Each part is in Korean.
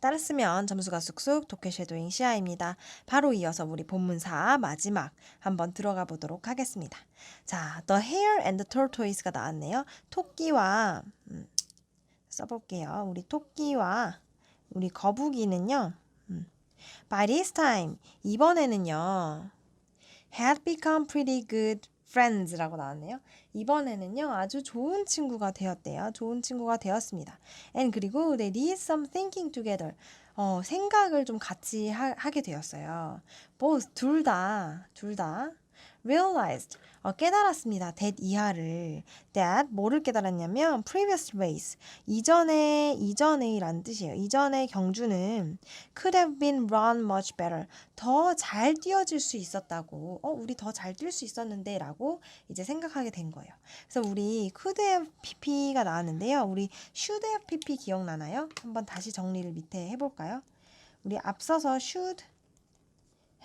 따랐으면 점수가 쑥쑥 도쿄 쉐도잉 시아입니다. 바로 이어서 우리 본문사 마지막 한번 들어가 보도록 하겠습니다. 자, The Hare and the Tortoise가 나왔네요. 토끼와 음, 써볼게요. 우리 토끼와 우리 거북이는요. 음, By this time 이번에는요. had become pretty good friends라고 나왔네요. 이번에는요 아주 좋은 친구가 되었대요. 좋은 친구가 되었습니다. And 그리고 they did some thinking together. 어, 생각을 좀 같이 하, 하게 되었어요. both 둘 다, 둘 다 realized 어, 깨달았습니다. that 이하를 that 뭐를 깨달았냐면 previous race 이전에 이전에란 뜻이에요. 이전의 경주는 could have been run much better 더 잘 뛰어질 수 있었다고 어 우리 더 잘 뛸 수 있었는데라고 이제 생각하게 된 거예요. 그래서 우리 could have pp가 나왔는데요. 우리 should have pp 기억나나요? 한번 다시 정리를 밑에 해볼까요? 우리 앞서서 should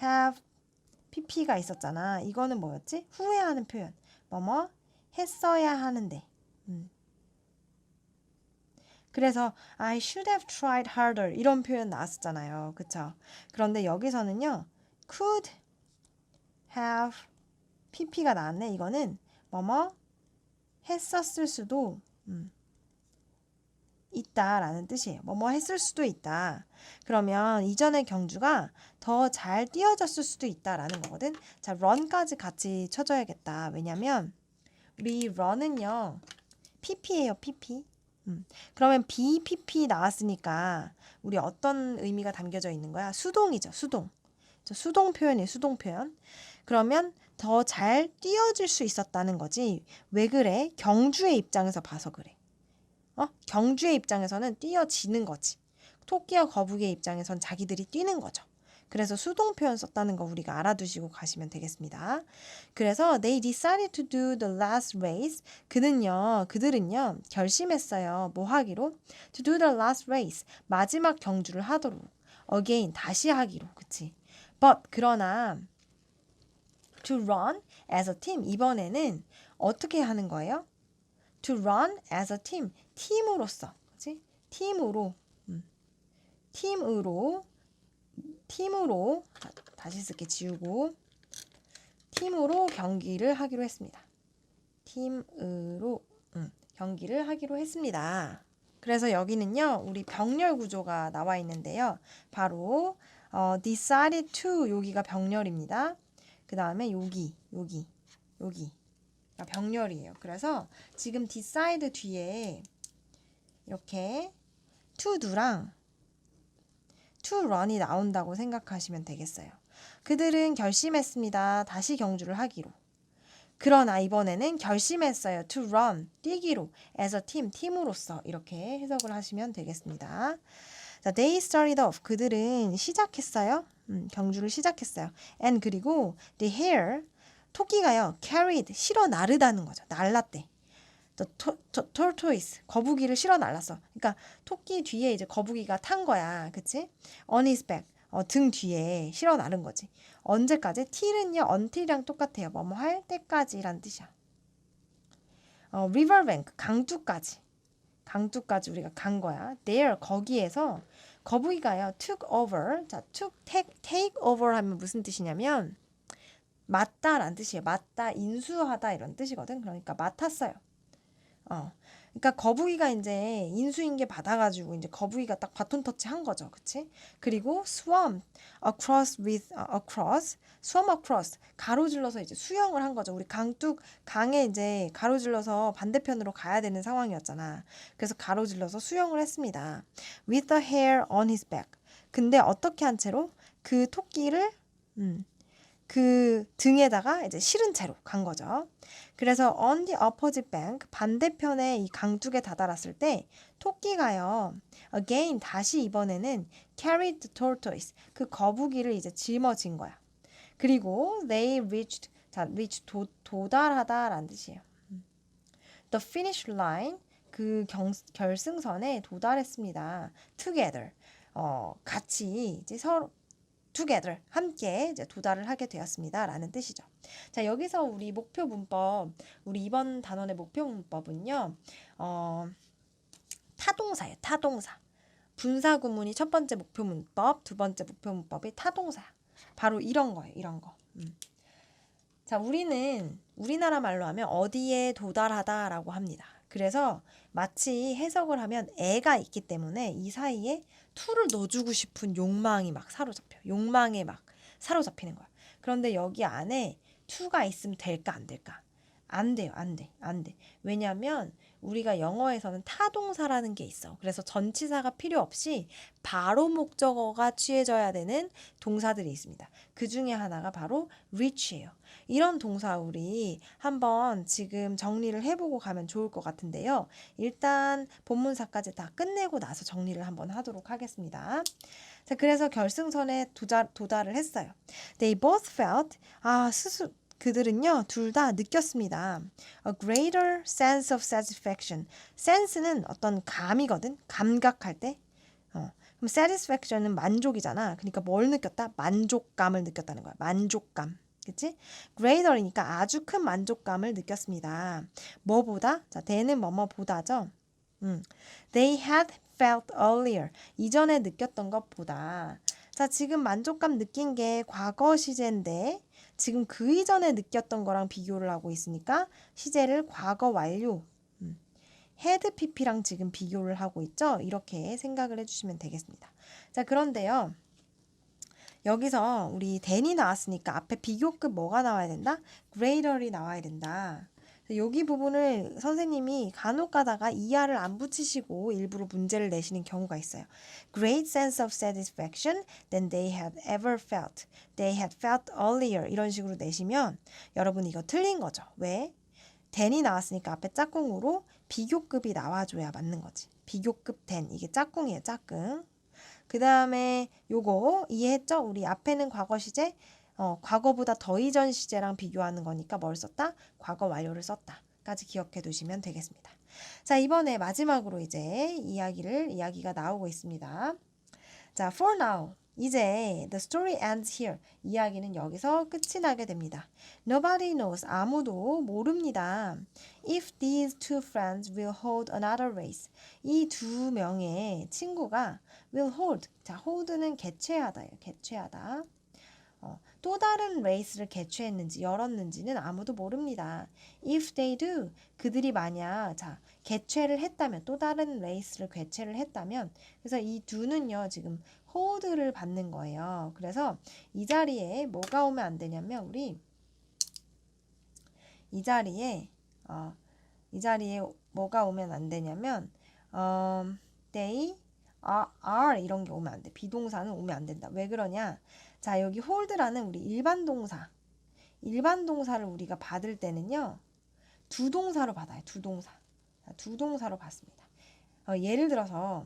have pp가 있었잖아. 이거는 뭐였지? 후회하는 표현. 뭐뭐 했어야 하는데. 음. 그래서 I should have tried harder 이런 표현 나왔었잖아요. 그쵸? 그런데 여기서는요. could have pp가 나왔네. 이거는 뭐뭐 했었을 수도 음. 있다라는 뜻이에요. 뭐뭐 했을 수도 있다. 그러면 이전의 경주가 더잘 띄어졌을 수도 있다라는 거거든. 자, run까지 같이 쳐줘야겠다. 왜냐면 우리 run은요. pp예요, pp. 음. 그러면 bpp 나왔으니까 우리 어떤 의미가 담겨져 있는 거야? 수동이죠, 수동. 저 수동 표현이에요, 수동 표현. 그러면 더잘 띄어질 수 있었다는 거지. 왜 그래? 경주의 입장에서 봐서 그래. 어? 경주의 입장에서는 뛰어지는 거지. 토끼와 거북이의 입장에선 자기들이 뛰는 거죠. 그래서 수동 표현 썼다는 거 우리가 알아두시고 가시면 되겠습니다. 그래서 they decided to do the last race. 그는요, 그들은요, 결심했어요. 뭐 하기로? to do the last race. 마지막 경주를 하도록. again, 다시 하기로. 그치? but, 그러나, to run as a team. 이번에는 어떻게 하는 거예요? to run as a team. 팀으로서. 그치? 팀으로. 음. 팀으로. 팀으로. 자, 다시 쓸게 지우고. 팀으로 경기를 하기로 했습니다. 팀으로 음, 경기를 하기로 했습니다. 그래서 여기는요, 우리 병렬 구조가 나와 있는데요. 바로 어, decided to 여기가 병렬입니다. 그 다음에 여기, 여기, 여기. 가 병렬이에요. 그래서 지금 decide 뒤에 이렇게 to do랑 to run이 나온다고 생각하시면 되겠어요. 그들은 결심했습니다. 다시 경주를 하기로. 그러나 이번에는 결심했어요. to run, 뛰기로. as a team, 팀으로서. 이렇게 해석을 하시면 되겠습니다. 자, they started off. 그들은 시작했어요. 음, 경주를 시작했어요. and 그리고 the hare, 토끼가요. carried, 실어 나르다는 거죠. 날랐대. Tortoise, 거북이를 실어 날랐어. 그러니까 토끼 뒤에 이제 거북이가 탄 거야. 그치? on his back. 어, 등 뒤에 실어 나른 거지. 언제까지? till은요, until이랑 똑같아요. 뭐뭐 할 때까지란 뜻이야. 어, riverbank, 강둑까지. 강둑까지 우리가 간 거야. there, 거기에서 거북이가요, took over. 자, took, take, take over 하면 무슨 뜻이냐면, 맞다란 뜻이에요. 맞다, 인수하다 이런 뜻이거든. 그러니까 맡았어요. 어. 그러니까 거북이가 이제 인수인계 받아가지고 이제 거북이가 딱 바톤 터치 한 거죠, 그치? 그리고 swam across with uh, across swam across 가로질러서 이제 수영을 한 거죠. 우리 강둑 강에 이제 가로질러서 반대편으로 가야 되는 상황이었잖아. 그래서 가로질러서 수영을 했습니다. with the hair on his back. 근데 어떻게 한 채로 그 토끼를 음, 그 등에다가 이제 실은 채로 간 거죠. 그래서 on the opposite bank 반대편에 이 강둑에 다다랐을 때 토끼가요. again 다시 이번에는 carried the tortoise 그 거북이를 이제 짊어진 거야. 그리고 they reached 자 reach 도, 도달하다라는 뜻이에요. the finish line 그 경, 결승선에 도달했습니다. together 어 같이 이제 서로 together 함께 이제 도달을 하게 되었습니다라는 뜻이죠. 자 여기서 우리 목표 문법 우리 이번 단원의 목표 문법은요 어, 타동사예요 타동사 분사 구문이 첫 번째 목표 문법, 두 번째 목표 문법이 타동사. 바로 이런 거예요. 이런 거. 음. 자, 우리는 우리나라 말로 하면 어디에 도달하다라고 합니다. 그래서 마치 해석을 하면 애가 있기 때문에 이 사이에 투를 넣어주고 싶은 욕망이 막 사로잡혀. 욕망에 막 사로잡히는 거야. 그런데 여기 안에 투가 있으면 될까 안 될까? 안 돼요. 안 돼. 안 돼. 왜냐면 우리가 영어에서는 타동사라는 게 있어. 그래서 전치사가 필요 없이 바로 목적어가 취해져야 되는 동사들이 있습니다. 그 중에 하나가 바로 reach예요. 이런 동사 우리 한번 지금 정리를 해보고 가면 좋을 것 같은데요. 일단 본문사까지 다 끝내고 나서 정리를 한번 하도록 하겠습니다. 자, 그래서 결승선에 도달, 도달을 했어요. They both felt 아 스스 그들은요 둘 다 느꼈습니다. A greater sense of satisfaction. sense는 어떤 감이거든. 감각할 때. 어. 그럼 satisfaction은 만족이잖아. 그러니까 뭘 느꼈다? 만족감을 느꼈다는 거야. 만족감. 그치? greater이니까 아주 큰 만족감을 느꼈습니다. 뭐보다? 자, 대는 뭐뭐보다죠. 음. They had felt earlier. 이전에 느꼈던 것보다. 자, 지금 만족감 느낀 게 과거 시제인데 지금 그 이전에 느꼈던 거랑 비교를 하고 있으니까 시제를 과거 완료 음, 헤드 PP랑 지금 비교를 하고 있죠. 이렇게 생각을 해주시면 되겠습니다. 자 그런데요. 여기서 우리 댄이 나왔으니까 앞에 비교급 뭐가 나와야 된다? greater이 나와야 된다. 여기 부분을 선생님이 간혹 가다가 이하를 안 붙이시고 일부러 문제를 내시는 경우가 있어요. Great sense of satisfaction than they had ever felt. They had felt earlier. 이런 식으로 내시면 여러분 이거 틀린 거죠. 왜? 댄이 나왔으니까 앞에 짝꿍으로 비교급이 나와줘야 맞는 거지. 비교급 댄. 이게 짝꿍이에요. 짝꿍. 그 다음에 요거 이해했죠? 우리 앞에는 과거 시제, 어, 과거보다 더 이전 시제랑 비교하는 거니까 뭘 썼다? 과거 완료를 썼다. 까지 기억해 두시면 되겠습니다. 자, 이번에 마지막으로 이제 이야기를, 이야기가 나오고 있습니다. 자, for now. 이제 the story ends here. 이야기는 여기서 끝이 나게 됩니다. Nobody knows. 아무도 모릅니다. If these two friends will hold another race. 이 두 명의 친구가 will hold. 자, hold는 개최하다예요. 개최하다. 어, 또 다른 레이스를 개최했는지 열었는지는 아무도 모릅니다. If they do, 그들이 만약 자 개최를 했다면 또 다른 레이스를 개최를 했다면 그래서 이 두는요 지금 호드를 받는 거예요. 그래서 이 자리에 뭐가 오면 안 되냐면 우리 이 자리에 어, 이 자리에 뭐가 오면 안 되냐면 어, they are, are 이런 게 오면 안 돼. 비동사는 오면 안 된다. 왜 그러냐? 자, 여기 hold라는 우리 일반 동사. 일반 동사를 우리가 받을 때는요. 두 동사로 받아요. 두 동사. 자, 두 동사로 받습니다. 어, 예를 들어서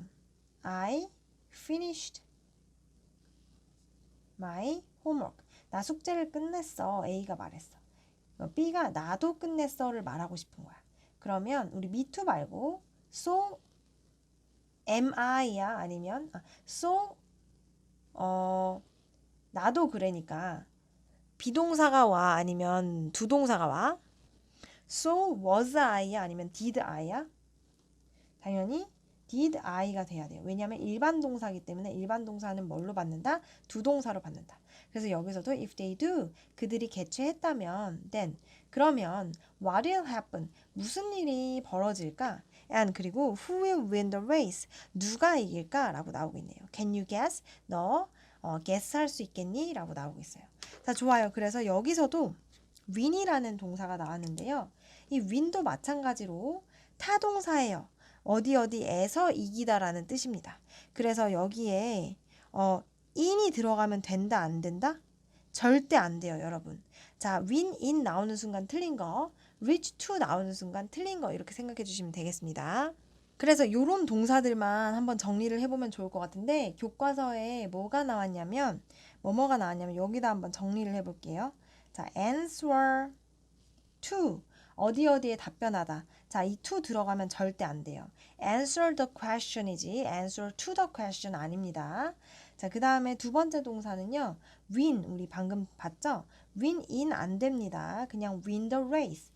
I finished my homework. 나 숙제를 끝냈어. A가 말했어. 어, B가 나도 끝냈어를 말하고 싶은 거야. 그러면 우리 me too 말고 so am I야 아니면 아, so 어 나도 그래니까 비동사가 와 아니면 두 동사가 와 so was I야 아니면 did I야 당연히 did I가 돼야 돼요. 왜냐하면 일반 동사기 때문에 일반 동사는 뭘로 받는다? 두 동사로 받는다. 그래서 여기서도 if they do 그들이 개최했다면 then 그러면 what will happen 무슨 일이 벌어질까? And 그리고 who will win the race 누가 이길까라고 나오고 있네요. Can you guess? 너 어, guess 할 수 있겠니? 라고 나오고 있어요. 자, 좋아요. 그래서 여기서도 win이라는 동사가 나왔는데요. 이 win도 마찬가지로 타동사예요. 어디 어디에서 이기다라는 뜻입니다. 그래서 여기에 어, in이 들어가면 된다 안 된다? 절대 안 돼요, 여러분. 자, win in 나오는 순간 틀린 거, reach to 나오는 순간 틀린 거 이렇게 생각해 주시면 되겠습니다. 그래서 이런 동사들만 한번 정리를 해보면 좋을 것 같은데 교과서에 뭐가 나왔냐면 뭐뭐가 나왔냐면 여기다 한번 정리를 해볼게요. 자, answer to 어디 어디에 답변하다. 자, 이 to 들어가면 절대 안 돼요. answer the question이지 answer to the question 아닙니다. 자, 그 다음에 두 번째 동사는요. win 우리 방금 봤죠? win in 안 됩니다. 그냥 win the race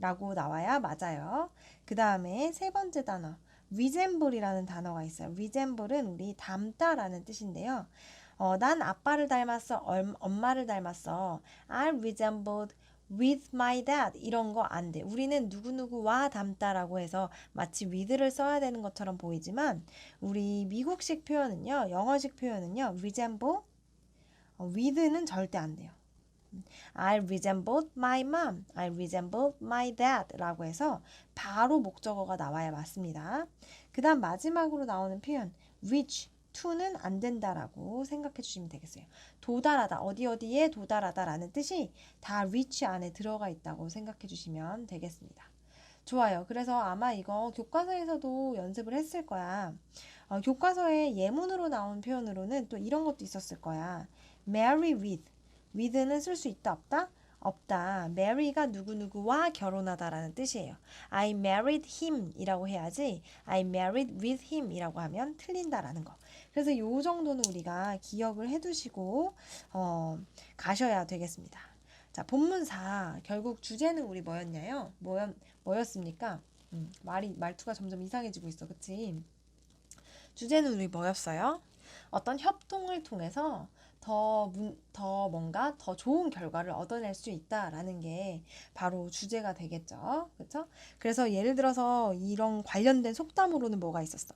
라고 나와야 맞아요. 그 다음에 세 번째 단어 resemble이라는 단어가 있어요. resemble은 우리 닮다라는 뜻인데요. 어, 난 아빠를 닮았어. 얼, 엄마를 닮았어. I resembled with my dad. 이런 거 안 돼. 우리는 누구누구와 닮다라고 해서 마치 with를 써야 되는 것처럼 보이지만 우리 미국식 표현은요. 영어식 표현은요. resemble 어, with는 절대 안 돼요. I resembled my mom. I resembled my dad. 라고 해서 바로 목적어가 나와야 맞습니다. 그 다음 마지막으로 나오는 표현 reach to는 안 된다라고 생각해 주시면 되겠어요. 도달하다, 어디 어디에 도달하다라는 뜻이 다 reach 안에 들어가 있다고 생각해 주시면 되겠습니다. 좋아요. 그래서 아마 이거 교과서에서도 연습을 했을 거야. 어, 교과서에 예문으로 나온 표현으로는 또 이런 것도 있었을 거야. marry with. With는 쓸 수 있다 없다? 없다. marry가 누구누구와 결혼하다라는 뜻이에요. I married him 이라고 해야지 I married with him 이라고 하면 틀린다라는 거. 그래서 요 정도는 우리가 기억을 해두시고 어, 가셔야 되겠습니다. 자, 본문사 결국 주제는 우리 뭐였냐요? 뭐였, 뭐였습니까? 음, 말이 말투가 점점 이상해지고 있어, 그치? 주제는 우리 뭐였어요? 어떤 협동을 통해서 더, 문, 더 뭔가 더 좋은 결과를 얻어낼 수 있다라는 게 바로 주제가 되겠죠. 그렇죠? 그래서 예를 들어서 이런 관련된 속담으로는 뭐가 있었어?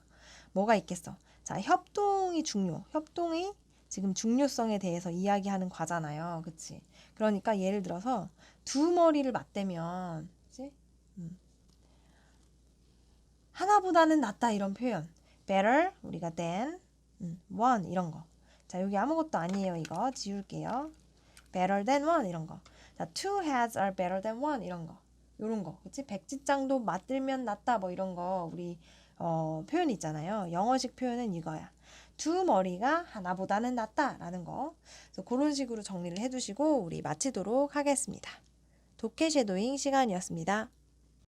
뭐가 있겠어? 자, 협동이 중요. 협동이 지금 중요성에 대해서 이야기하는 과잖아요. 그치? 그러니까 예를 들어서 두 머리를 맞대면, 그치? 음. 하나보다는 낫다 이런 표현. better, 우리가 than, 음, one 이런 거. 자, 여기 아무것도 아니에요. 이거 지울게요. better than one 이런 거. 자, two heads are better than one 이런 거. 요런 거. 그치? 백지장도 맞들면 낫다 뭐 이런 거 우리 어, 표현 있잖아요. 영어식 표현은 이거야. 두 머리가 하나보다는 낫다라는 거. 그래서 그런 식으로 정리를 해두시고 우리 마치도록 하겠습니다. 도케 쉐도잉 시간이었습니다.